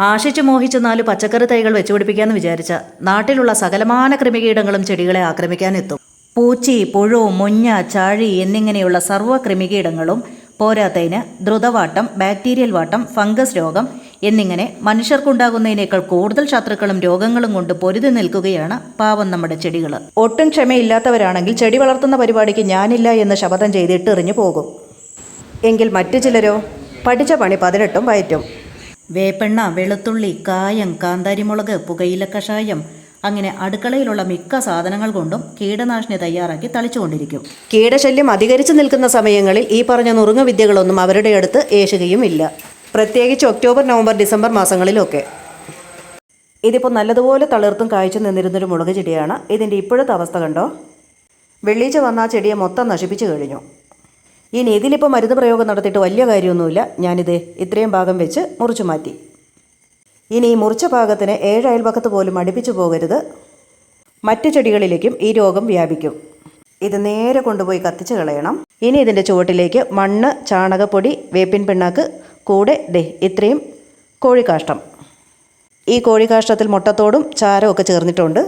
ആശിച്ചു മോഹിച്ച് നാല് പച്ചക്കറി തൈകൾ വെച്ചുപിടിപ്പിക്കാമെന്ന് വിചാരിച്ച നാട്ടിലുള്ള സകലമാന കൃമികീടങ്ങളും ചെടികളെ ആക്രമിക്കാനെത്തും. പൂച്ചി പുഴു മുഞ്ഞ ചാഴി എന്നിങ്ങനെയുള്ള സർവ കൃമികീടങ്ങളും പോരാത്തതിന് ദ്രുതവാട്ടം ബാക്ടീരിയൽ വാട്ടം ഫംഗസ് രോഗം എന്നിങ്ങനെ മനുഷ്യർക്കുണ്ടാകുന്നതിനേക്കാൾ കൂടുതൽ ശത്രുക്കളും രോഗങ്ങളും കൊണ്ട് പൊരുതി നിൽക്കുകയാണ് പാവം നമ്മുടെ ചെടികൾ ഒട്ടും ക്ഷമയില്ലാത്തവരാണെങ്കിൽ ചെടി വളർത്തുന്ന പരിപാടിക്ക് ഞാനില്ല എന്ന് ശപഥം ചെയ്തിട്ടെറിഞ്ഞു പോകും. എങ്കിൽ മറ്റു ചിലരോ? പഠിച്ച പണി പതിനെട്ടും പയറ്റും വേപ്പെണ്ണ വെളുത്തുള്ളി കായം കാന്താരിമുളക് പുകയില കഷായം അങ്ങനെ അടുക്കളയിലുള്ള മിക്ക സാധനങ്ങൾ കൊണ്ടും കീടനാശിനി തയ്യാറാക്കി തളിച്ചുകൊണ്ടിരിക്കും. കീടശല്യം അധികരിച്ചു നിൽക്കുന്ന സമയങ്ങളിൽ ഈ പറഞ്ഞ നുറുങ്ങ വിദ്യകളൊന്നും അവരുടെ അടുത്ത് ഏശുകയും ഇല്ല പ്രത്യേകിച്ച് ഒക്ടോബർ നവംബർ ഡിസംബർ മാസങ്ങളിലൊക്കെ. ഇതിപ്പോൾ നല്ലതുപോലെ തളിർത്തും കായ്ച്ചു നിന്നിരുന്നൊരു മുളക് ചെടിയാണ്. ഇതിന്റെ ഇപ്പോഴത്തെ അവസ്ഥ കണ്ടോ? വെള്ളീച്ച വന്ന ആ ചെടിയെ മൊത്തം നശിപ്പിച്ചു കഴിഞ്ഞു. ഇനി ഇതിലിപ്പോൾ മരുന്ന് പ്രയോഗം നടത്തിയിട്ട് വലിയ കാര്യമൊന്നുമില്ല. ഞാനിത് ഇത്രയും ഭാഗം വെച്ച് മുറിച്ചു മാറ്റി. ഇനി ഈ മുറിച്ച ഭാഗത്തിന് ഏഴ് അയൽപക്കത്ത് പോലും അടുപ്പിച്ചു പോകരുത്. മറ്റു ചെടികളിലേക്കും ഈ രോഗം വ്യാപിക്കും. ഇത് നേരെ കൊണ്ടുപോയി കത്തിച്ച് കളയണം. ഇനി ഇതിന്റെ ചുവട്ടിലേക്ക് മണ്ണ് ചാണകപ്പൊടി വേപ്പിൻ പിണ്ണാക്ക് കൂടെ ദേ ഇത്രയും കോഴിക്കാഷ്ടം. ഈ കോഴിക്കാഷ്ടത്തിൽ മുട്ടത്തോടും ചാരമൊക്കെ ചേർന്നിട്ടുണ്ട്.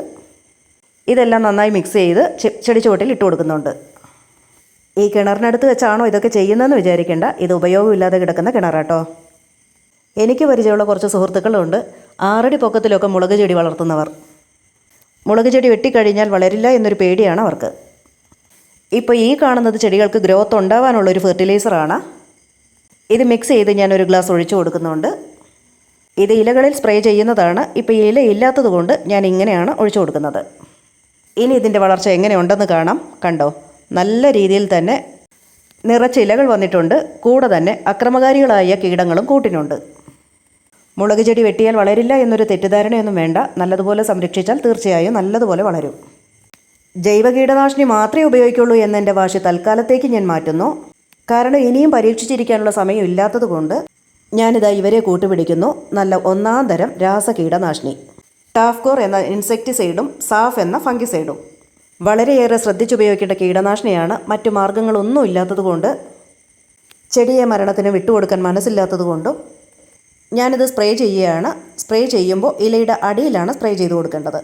ഇതെല്ലാം നന്നായി മിക്സ് ചെയ്ത് ചെടി ചുവട്ടിൽ ഇട്ട് കൊടുക്കുന്നുണ്ട്. ഈ കിണറിനടുത്ത് വെച്ചാണോ ഇതൊക്കെ ചെയ്യുന്നതെന്ന് വിചാരിക്കേണ്ട. ഇത് ഉപയോഗമില്ലാതെ കിടക്കുന്ന കിണറാട്ടോ. എനിക്ക് പരിചയമുള്ള കുറച്ച് സുഹൃത്തുക്കളുണ്ട്. ആറടി പൊക്കത്തിലൊക്കെ മുളക് ചെടി വളർത്തുന്നവർ. മുളക് ചെടി വെട്ടിക്കഴിഞ്ഞാൽ വളരില്ല എന്നൊരു പേടിയാണ് അവർക്ക്. ഇപ്പോൾ ഈ കാണുന്നത് ചെടികൾക്ക് ഗ്രോത്ത് ഉണ്ടാവാനുള്ളൊരു ഫെർട്ടിലൈസറാണ് ഇത് മിക്സ് ചെയ്ത് ഞാൻ ഒരു ഗ്ലാസ് ഒഴിച്ചു കൊടുക്കുന്നുണ്ട്. ഇത് ഇലകളിൽ സ്പ്രേ ചെയ്യുന്നതാണ്. ഇപ്പോൾ ഇല ഇല്ലാത്തത് കൊണ്ട് ഞാൻ ഇങ്ങനെയാണ് ഒഴിച്ചു കൊടുക്കുന്നത്. ഇനി ഇതിന്റെ വളർച്ച എങ്ങനെയുണ്ടെന്ന് കാണാം. കണ്ടോ? നല്ല രീതിയിൽ തന്നെ നിറച്ച ഇലകൾ വന്നിട്ടുണ്ട്. കൂടെ തന്നെ അക്രമകാരികളായ കീടങ്ങളും കൂട്ടിനുണ്ട്. മുളക് ചെടി വെട്ടിയാൽ വളരില്ല എന്നൊരു തെറ്റിദ്ധാരണയൊന്നും വേണ്ട. നല്ലതുപോലെ സംരക്ഷിച്ചാൽ തീർച്ചയായും നല്ലതുപോലെ വളരും. ജൈവ കീടനാശിനി മാത്രമേ ഉപയോഗിക്കുള്ളൂ എന്നെന്റെ വാശി തൽക്കാലത്തേക്ക് ഞാൻ മാറ്റുന്നു. കാരണം ഇനിയും പരീക്ഷിച്ചിരിക്കാനുള്ള സമയം ഇല്ലാത്തത് കൊണ്ട് ഞാനിതാ ഇവരെ കൂട്ടുപിടിക്കുന്നു. നല്ല ഒന്നാം തരം രാസ കീടനാശിനി. ടാഫ്കോർ എന്ന ഇൻസെക്ടിസൈഡും സാഫ് എന്ന ഫംഗിസൈഡും. വളരെയേറെ ശ്രദ്ധിച്ചുപയോഗിക്കേണ്ട കീടനാശിനിയാണ്. മറ്റു മാർഗങ്ങളൊന്നും ഇല്ലാത്തതുകൊണ്ട് ചെടിയെ മരണത്തിന് വിട്ടുകൊടുക്കാൻ മനസ്സില്ലാത്തതുകൊണ്ടും ഞാനിത് സ്പ്രേ ചെയ്യുകയാണ്. സ്പ്രേ ചെയ്യുമ്പോൾ ഇലയുടെ അടിയിലാണ് സ്പ്രേ ചെയ്ത് കൊടുക്കേണ്ടത്.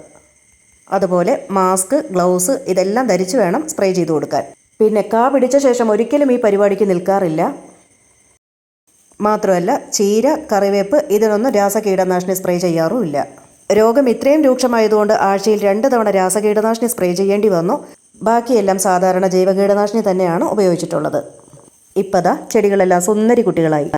അതുപോലെ മാസ്ക് ഗ്ലൗസ് ഇതെല്ലാം ധരിച്ച് വേണം സ്പ്രേ ചെയ്ത് കൊടുക്കാൻ. പിന്നെ കാ പിടിച്ച ശേഷം ഒരിക്കലും ഈ പരിപാടിക്ക് നിൽക്കാറില്ല. മാത്രമല്ല ചീര കറിവേപ്പ് ഇതിനൊന്നും രാസ കീടനാശിനി സ്പ്രേ ചെയ്യാറുമില്ല. രോഗം ഇത്രയും രൂക്ഷമായതുകൊണ്ട് ആഴ്ചയിൽ രണ്ട് തവണ രാസകീടനാശിനി സ്പ്രേ ചെയ്യേണ്ടി വന്നു. ബാക്കിയെല്ലാം സാധാരണ ജൈവ കീടനാശിനി തന്നെയാണ് ഉപയോഗിച്ചിട്ടുള്ളത്. ഇപ്പതാ ചെടികളെല്ലാം സുന്ദരി കുട്ടികളായി.